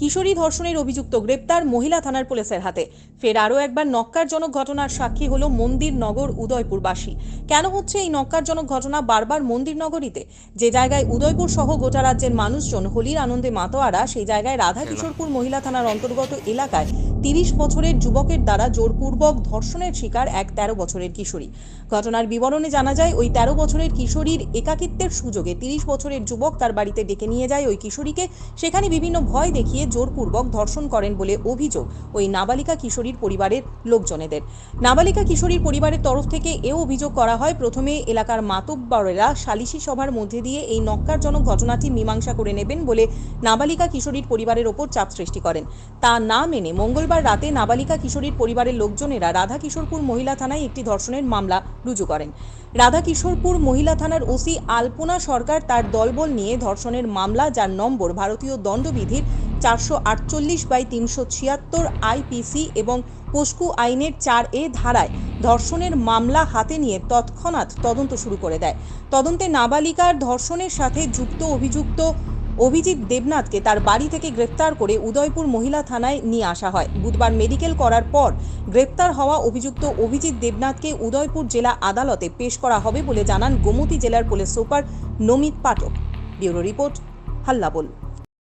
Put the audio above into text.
কিশোরী ধর্ষণের অভিযুক্ত গ্রেপ্তার মহিলা থানার পুলিশের হাতে। ফের আরও একবার নক্কারজনক ঘটনার সাক্ষী হলো মন্দির নগর উদয়পুরবাসী। কেন হচ্ছে এই নক্কারজনক ঘটনা বারবার মন্দির নগরীতে যে জায়গায় উদয়পুর সহ গোটা রাজ্যের মানুষজন হোলির আনন্দে মাতোয়ারা সেই জায়গায় রাধা কিশোরপুর মহিলা থানার অন্তর্গত এলাকায় তিরিশ বছরের যুবকের দ্বারা জোরপূর্বক ধর্ষণের শিকার এক তেরো বছরের কিশোরী। ঘটনার বিবরণে জানা যায়, ওই তেরো বছরের কিশোরীর একাকিত্বের সুযোগে তিরিশ বছরের যুবক তার বাড়িতে ডেকে নিয়ে যায় ওই কিশোরীকে। সেখানে বিভিন্ন ভয় দেখিয়ে জোরপূর্বক ধর্ষণ করেন বলে অভিযোগ ওই নাবালিকা কিশোরীর পরিবারের লোকজনেদের। নাবালিকা কিশোরীর পরিবারের তরফ থেকে এও অভিযোগ করা হয়, প্রথমে এলাকার মাতব্বরেরা সালিশি সভার মধ্যে দিয়ে এই নক্কারজনক ঘটনাটি মীমাংসা করে নেবেন বলে নাবালিকা কিশোরীর পরিবারের ওপর চাপ সৃষ্টি করেন। তা না মেনে মঙ্গলবার রাতে নাবালিকা কিশোরীর পরিবারের লোকজনেরা রাধা কিশোরপুর মহিলা থানায় একটি ধর্ষণের মামলা রুজু করেন। রাধা কিশোরপুর মহিলা থানার ওসি আলপনা সরকার তার দলবল নিয়ে ধর্ষণের মামলা, যার নম্বর ভারতীয় দণ্ডবিধির চারশো আটচল্লিশ বাই তিনশো ছিয়াত্তর আইপিসি এবং পোস্কু আইনের চার এ ধারায় ধর্ষণের মামলা হাতে নিয়ে তৎক্ষণাৎ তদন্ত শুরু করে দেয়। তদন্তে নাবালিকার ধর্ষণের সাথে যুক্ত অভিযুক্ত অভিজিৎ দেবনাথকে তার বাড়ি থেকে গ্রেপ্তার করে উদয়পুর মহিলা থানায় নিয়ে আসা হয়। বুধবার মেডিকেল করার পর গ্রেপ্তার হওয়া অভিযুক্ত অভিজিৎ দেবনাথকে উদয়পুর জেলা আদালতে পেশ করা হবে বলে জানান গোমতী জেলার police super Namit Pathak. Bureau report Hallabol.